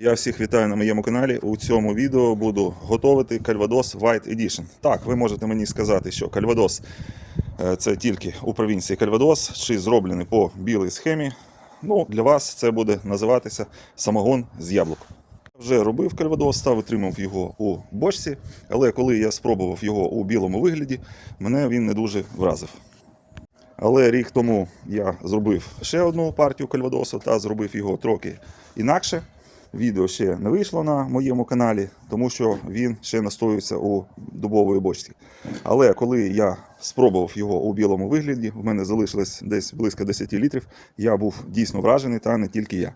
Я всіх вітаю на моєму каналі. У цьому відео буду готувати Calvados White Edition. Так, ви можете мені сказати, що Calvados е, це тільки у провінції Calvados, чи зроблений по білій схемі. Ну, для вас це буде називатися самогон з яблук. Вже робив Calvados та витримав його у бочці, але коли я спробував його у білому вигляді, мене він не дуже вразив. Але рік тому я зробив ще одну партію кальвадосу та зробив його трохи інакше. Відео ще не вийшло на моєму каналі, тому що він ще настоюється у дубової бочці. Але коли я спробував його у білому вигляді, в мене залишилось десь близько 10 літрів. Я був дійсно вражений, та не тільки я.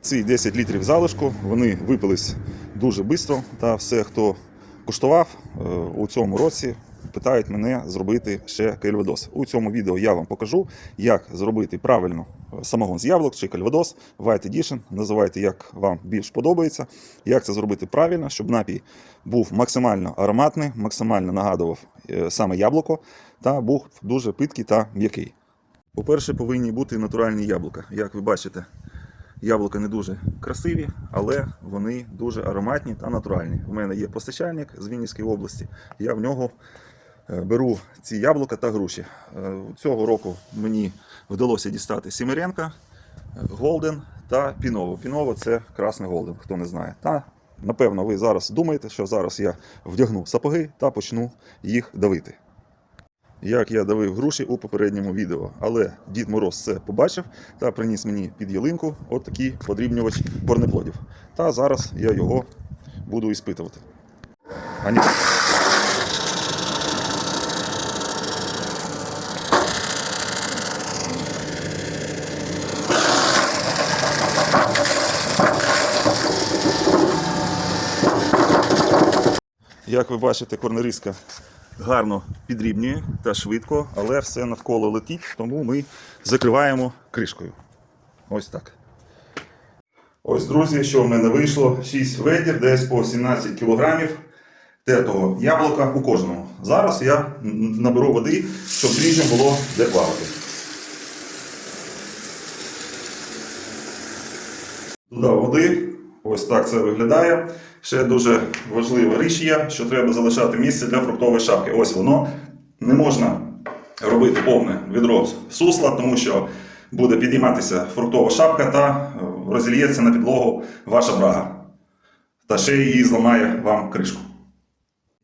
Ці 10 літрів залишку вони випились дуже швидко, та все, хто куштував е, у цьому році, питають мене зробити ще кальвадос. У цьому відео я вам покажу, як зробити правильно самогон з яблук чи кальвадос, White Edition, називайте як вам більш подобається. Як це зробити правильно, щоб напій був максимально ароматний, максимально нагадував е, саме яблуко та був дуже питкий та м'який. По-перше, повинні бути натуральні яблука. Як ви бачите, Яблука не дуже красиві, але вони дуже ароматні та натуральні. У мене є постачальник з Вінницької області. Я в нього е, беру ці яблука та груші. Е, Цього року мені вдалося дістати Сімиренка, Голден та Піново. Піново це красний Голден, хто не знає. Та напевно ви зараз думаєте, що зараз я вдягну сапоги та почну їх давити як я давив груші у попередньому відео. Але Дід Мороз це побачив та приніс мені під ялинку от подрібнювач корнеплодів. Та зараз я його буду іспитувати. А Як ви бачите, корнериска гарно підрібнює та швидко, але все навколо летить, тому ми закриваємо кришкою. Ось так. Ось, друзі, що в мене вийшло: 6 ведер, десь по 17 кілограмів тертого яблука у кожному. Зараз я наберу води, щоб дріжджам було де плавати. Додав води. Ось так це виглядає. Ще дуже важлива річ є, що треба залишати місце для фруктової шапки. Ось воно. Не можна робити повне відро сусла, тому що буде підійматися фруктова шапка та е, розільється на підлогу ваша брага. Та ще її зламає вам кришку.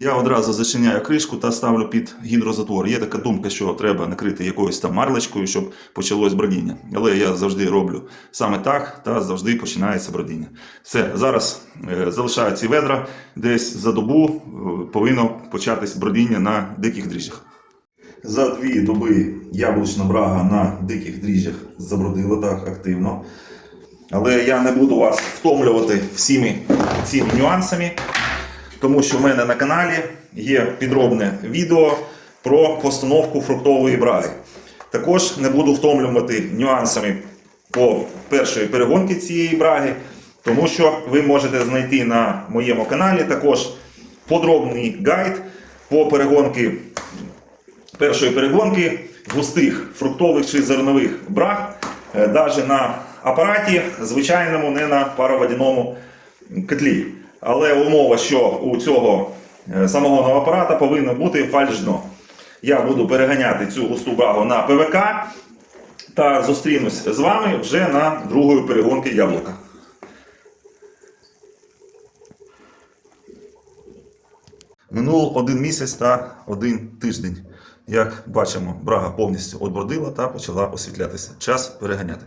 Я одразу зачиняю кришку та ставлю під гідрозатвор. Є така думка, що треба накрити якоюсь там марлечкою, щоб почалось бродіння. Але я завжди роблю саме так, та завжди починається бродіння. Все, зараз е, залишаю ці ведра, десь за добу е, повинно початись бродіння на диких дріжджах. За дві доби яблучна брага на диких дріжджах забродила так активно. Але я не буду вас втомлювати всіми цими нюансами тому що в мене на каналі є підробне відео про постановку фруктової браги. Також не буду втомлювати нюансами по першої перегонки цієї браги, тому що ви можете знайти на моєму каналі також подробний гайд по перегонки першої перегонки густих фруктових чи зернових браг, навіть на апараті, звичайному, не на пароводяному котлі. Але умова, що у цього е, самогонного апарата повинно бути фальш-дно. Я буду переганяти цю густу брагу на ПВК та зустрінусь з вами вже на другої перегонки яблука. Минуло один місяць та один тиждень. Як бачимо, брага повністю отбродила та почала освітлятися. Час переганяти.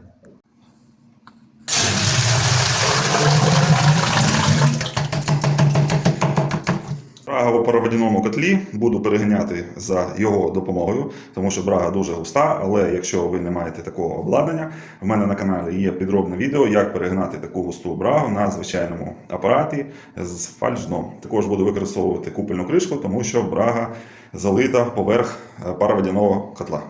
Брага в котлі буду переганяти за його допомогою, тому що брага дуже густа. Але якщо ви не маєте такого обладнання, в мене на каналі є підробне відео, як перегнати таку густу брагу на звичайному апараті з фальш-дном. Також буду використовувати купельну кришку, тому що брага залита поверх е, пароводяного котла.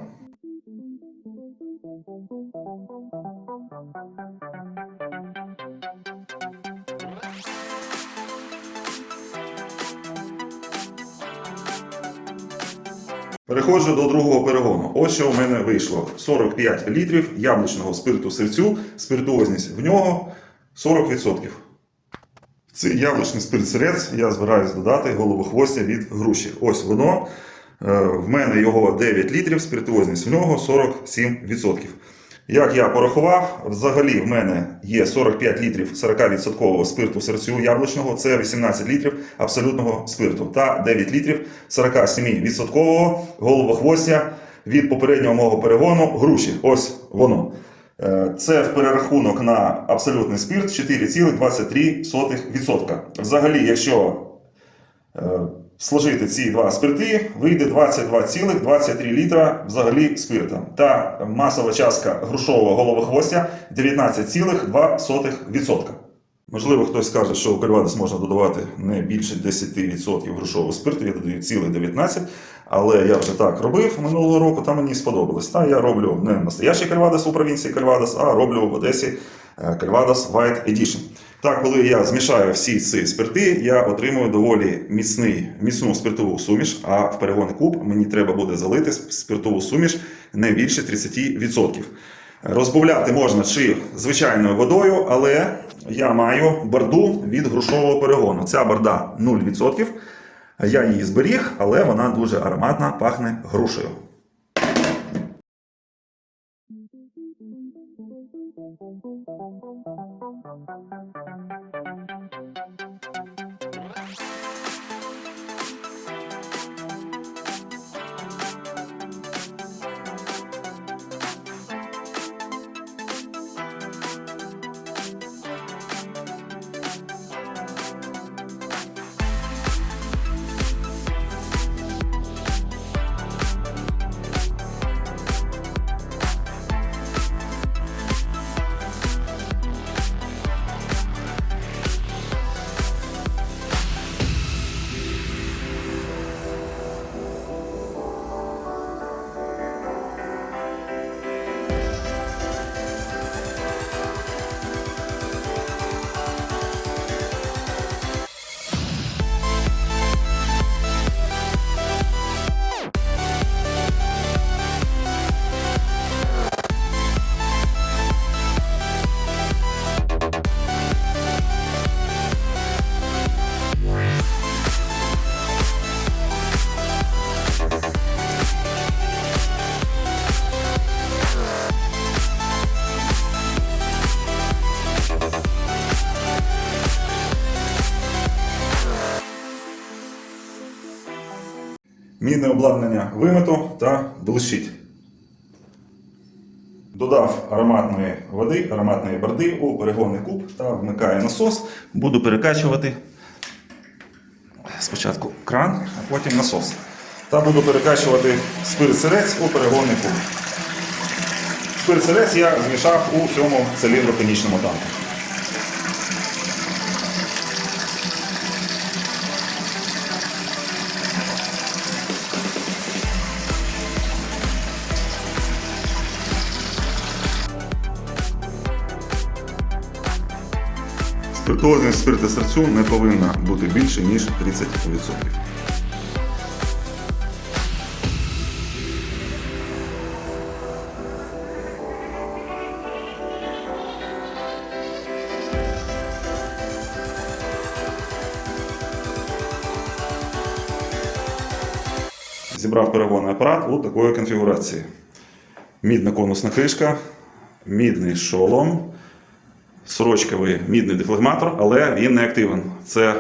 Переходжу до другого перегону. Ось що в мене вийшло: 45 літрів яблучного спирту серцю, спиртуозність в нього 40%. В цей яблучний спирт сирець я збираюсь додати головохвостя від груші. Ось воно. Е, В мене його 9 літрів, спиртуозність в нього 47%. Як я порахував, взагалі в мене є 45 літрів 40% спирту серцю яблучного, це 18 літрів абсолютного спирту та 9 літрів 47% головохвостя від попереднього мого перегону груші. Ось воно. Е, Це в перерахунок на абсолютний спирт 4,23%. Взагалі, якщо е, сложити ці два спирти, вийде 22,23 літра взагалі спирта. Та масова частка грушового головохвостя 19,2%. Можливо, хтось скаже, що у Кальвадос можна додавати не більше 10% грушового спирту, я додаю цілих 19, але я вже так робив минулого року, та мені сподобалось. Та я роблю не настоящий Кальвадос у провінції Кальвадос, а роблю в Одесі е, Кальвадос White Edition. Так, коли я змішаю всі ці спирти, я отримую доволі міцний, міцну спиртову суміш, а в перегони куб мені треба буде залити спиртову суміш не більше 30%. Розбавляти можна чи звичайною водою, але я маю борду від грушового перегону. Ця борда 0%. Я її зберіг, але вона дуже ароматна, пахне грушею. Мідне обладнання вимито та блищить. Додав ароматної води, ароматної борди у перегонний куб та вмикаю насос. Буду перекачувати спочатку кран, а потім насос. Та буду перекачувати спирт сирець у перегонний куб. Спирт сирець я змішав у цьому циліндроконічному танку. Спиртуозність спирта серцю не повинна бути більше, ніж 30%. Зібрав перегонний апарат у такої конфігурації. Мідна конусна кришка, мідний шолом, сорочковий мідний дефлегматор, але він не активен. Це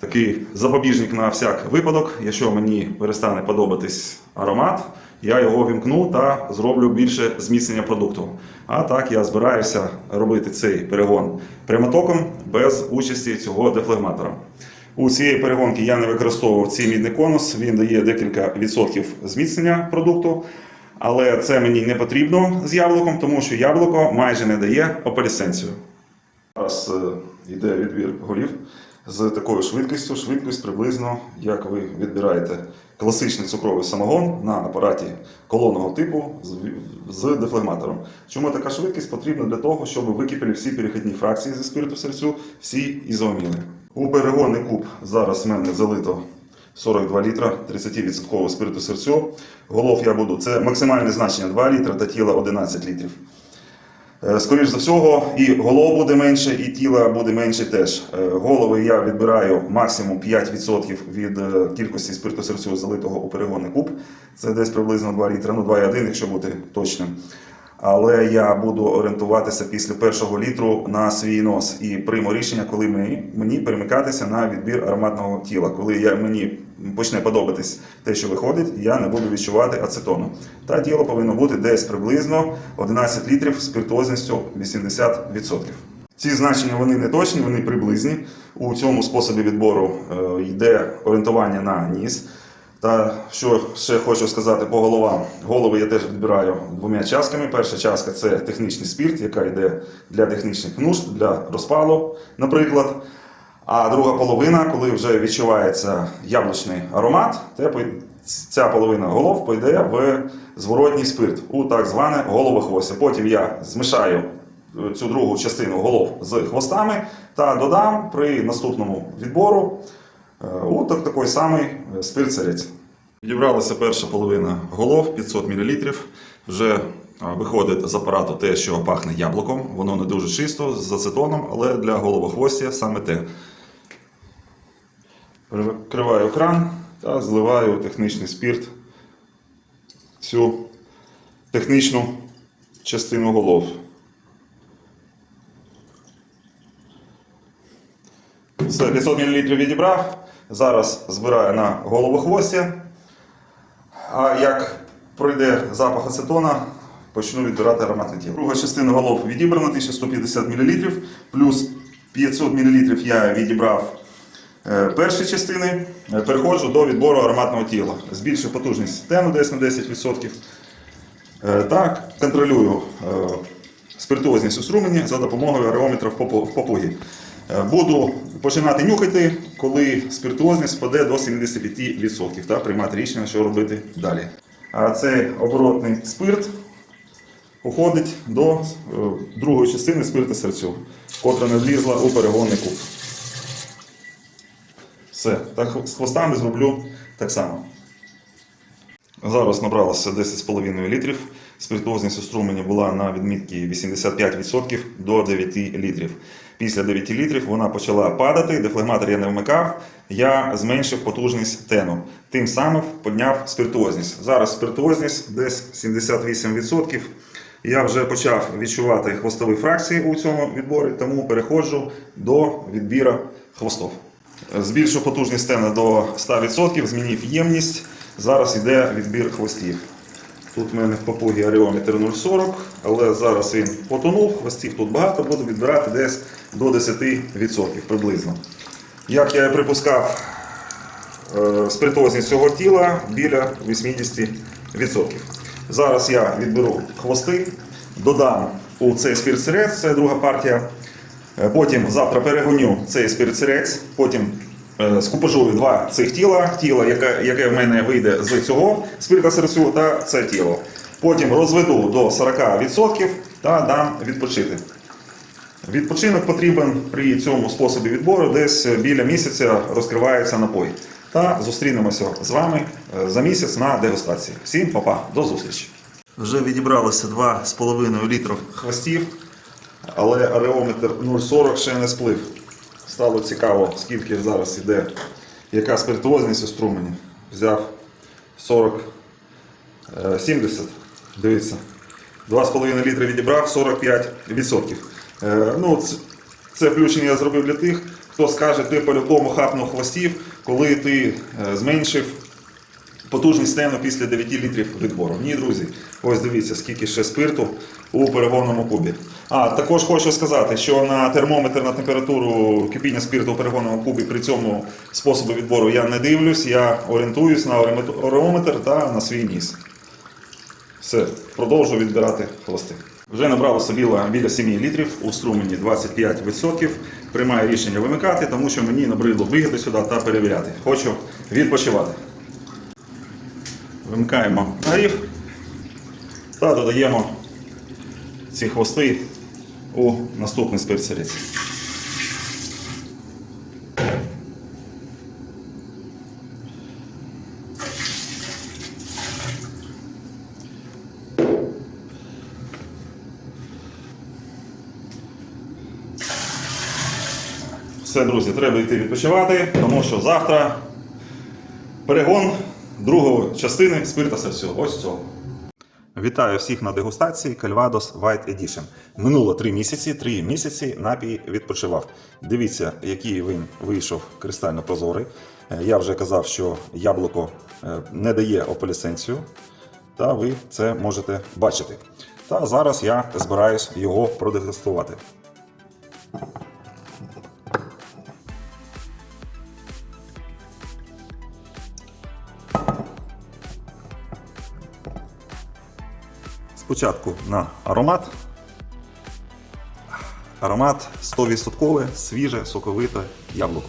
такий запобіжник на всяк випадок. Якщо мені перестане подобатись аромат, я його вімкну та зроблю більше зміцнення продукту. А так я збираюся робити цей перегон прямотоком без участі цього дефлегматора. У цієї перегонки я не використовував цей мідний конус, він дає декілька відсотків зміцнення продукту. Але це мені не потрібно з яблуком, тому що яблуко майже не дає опалісценцію. Зараз е, йде відбір голів з такою швидкістю. Швидкість приблизно, як ви відбираєте класичний цукровий самогон на апараті колонного типу з, дефлегматором. Чому така швидкість потрібна для того, щоб википіли всі перехідні фракції зі спирту серцю, всі ізоаміли. У перегонний куб зараз в мене залито 42 літра 30% спирту серцю. Голов я буду. Це максимальне значення 2 літра та тіла 11 літрів. Е, Скоріш за всього, і голов буде менше, і тіла буде менше теж. Е, Голови я відбираю максимум 5% від е, кількості спиртосерцю залитого у перегонний куб. Це десь приблизно 2 літри, ну 2,1, якщо бути точним. Але я буду орієнтуватися після першого літру на свій нос і прийму рішення, коли мені перемикатися на відбір ароматного тіла. Коли я, мені почне подобатись те, що виходить, я не буду відчувати ацетону. Та тіло повинно бути десь приблизно 11 літрів спиртуозністю 80%. Ці значення вони не точні, вони приблизні. У цьому способі відбору е, йде орієнтування на ніс. Та що ще хочу сказати по головам. Голови я теж відбираю двома частками. Перша частка це технічний спірт, яка йде для технічних нужд, для розпалу, наприклад. А друга половина, коли вже відчувається яблучний аромат, ця половина голов пойде в зворотній спирт у так зване головохвостя. Потім я змішаю е, цю другу частину голов з хвостами та додам при наступному відбору е, у так, такий самий е, спирт-сирець. Відібралася перша половина голов 500 мл. Вже виходить з апарату те, що пахне яблуком. Воно не дуже чисто з ацетоном, але для головохвостя саме те. Перекриваю кран та зливаю у технічний спірт цю технічну частину голов. Все, 500 мл відібрав. Зараз збираю на головохвостя. А як пройде запах ацетона, почну відбирати ароматне тіло. Друга частина голов відібрана 1150 мл, плюс 500 мл я відібрав е, першої частини. Е, Переходжу до відбору ароматного тіла. Збільшую потужність тену десь на 10%. Е, Так, контролюю спиртуозність у струмені за допомогою ареометра в попугі. Буду починати нюхати, коли спиртуозність впаде до 75% та приймати рішення, що робити далі. А цей оборотний спирт уходить до другої частини спирта серцю, котра не влізла у перегонний куб. Все, так з хвостами зроблю так само. Зараз набралося 10,5 літрів. Спиртуозність у струмені була на відмітці 85% до 9 літрів. Після 9 літрів вона почала падати, дефлегматор я не вмикав, я зменшив потужність тену. Тим самим підняв спиртуозність. Зараз спиртуозність десь 78%. Я вже почав відчувати хвостові фракції у цьому відборі, тому переходжу до відбіру хвостов. Збільшив потужність стена до 100%, змінив ємність. Зараз йде відбір хвостів. Тут в мене в попугі аріометр 0,40, але зараз він потонув, хвостів тут багато, буду відбирати десь до 10% приблизно. Як я і припускав, е, спиртозність цього тіла біля 80%. Зараз я відберу хвости, додам у цей спирт-сирець, це друга партія. Е, Потім завтра перегоню цей спирт-сирець, потім е, скупажую два цих тіла, тіло, яке, яке в мене вийде з цього спирта серцю, та це тіло. Потім розведу до 40% та дам відпочити. Відпочинок потрібен при цьому способі відбору, десь біля місяця розкривається напой. Та зустрінемося з вами е, за місяць на дегустації. Всім па-па, до зустрічі! Вже відібралося 2,5 літрів хвостів, але ареометр 0,40 ще не сплив. Стало цікаво, скільки зараз йде, яка спиртуозність у струмені. Взяв 40, е, 70, дивіться. 2,5 літри відібрав 45%. Е, ну, це, це включення я зробив для тих, хто скаже, ти по-любому хапнув хвостів, коли ти е, зменшив потужність стену після 9 літрів відбору. Ні, друзі, ось дивіться, скільки ще спирту у перегонному кубі. А також хочу сказати, що на термометр на температуру кипіння спирту у перегонному кубі при цьому способу відбору я не дивлюсь, я орієнтуюсь на ареометр та на свій ніс. Все, продовжую відбирати хвости. Вже набралося біля, біля 7 літрів, у струмені 25%. Приймаю рішення вимикати, тому що мені набридло бігати сюди та перевіряти. Хочу відпочивати. Вимикаємо нагрів та додаємо ці хвости у наступний спиртсерець. Все, друзі, треба йти відпочивати, тому що завтра перегон другої частини спирта серцю. Ось цього. Вітаю всіх на дегустації Calvados White Edition. Минуло три місяці, три місяці напій відпочивав. Дивіться, який він вийшов кристально прозорий. Е, Я вже казав, що яблуко е, не дає ополісенцію, та ви це можете бачити. Та зараз я збираюсь його продегустувати. Спочатку на аромат. Аромат 100% свіже, соковите яблуко.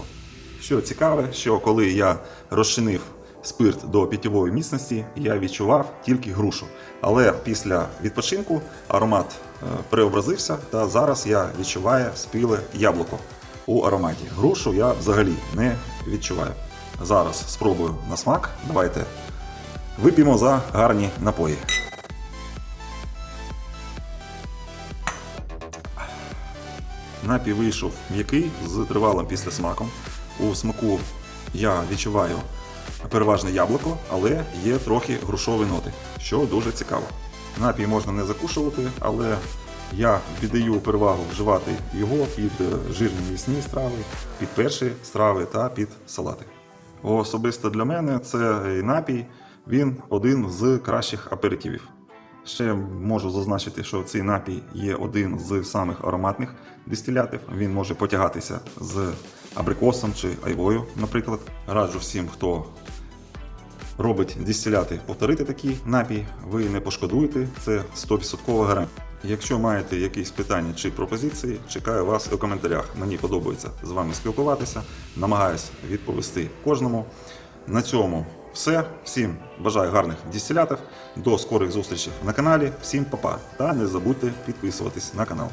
Що цікаве, що коли я розчинив спирт до питьової міцності, я відчував тільки грушу. Але після відпочинку аромат е, преобразився, та зараз я відчуваю спіле яблуко у ароматі. Грушу я взагалі не відчуваю. Зараз спробую на смак. Давайте вип'ємо за гарні напої. Напій вийшов м'який з тривалим післясмаком. У смаку я відчуваю переважне яблуко, але є трохи грушові ноти, що дуже цікаво. Напій можна не закушувати, але я віддаю перевагу вживати його під жирні м'ясні страви, під перші страви та під салати. Особисто для мене цей напій він один з кращих аперитивів. Ще можу зазначити, що цей напій є один з самих ароматних дистилятів. Він може потягатися з абрикосом чи айвою, наприклад. Раджу всім, хто робить дистиляти, повторити такий напій. Ви не пошкодуєте, це 100% гарантія. Якщо маєте якісь питання чи пропозиції, чекаю вас у коментарях. Мені подобається з вами спілкуватися, намагаюсь відповісти кожному. На цьому все. Всім бажаю гарних дистилятів. До скорих зустрічей на каналі. Всім па-па. Та не забудьте підписуватись на канал.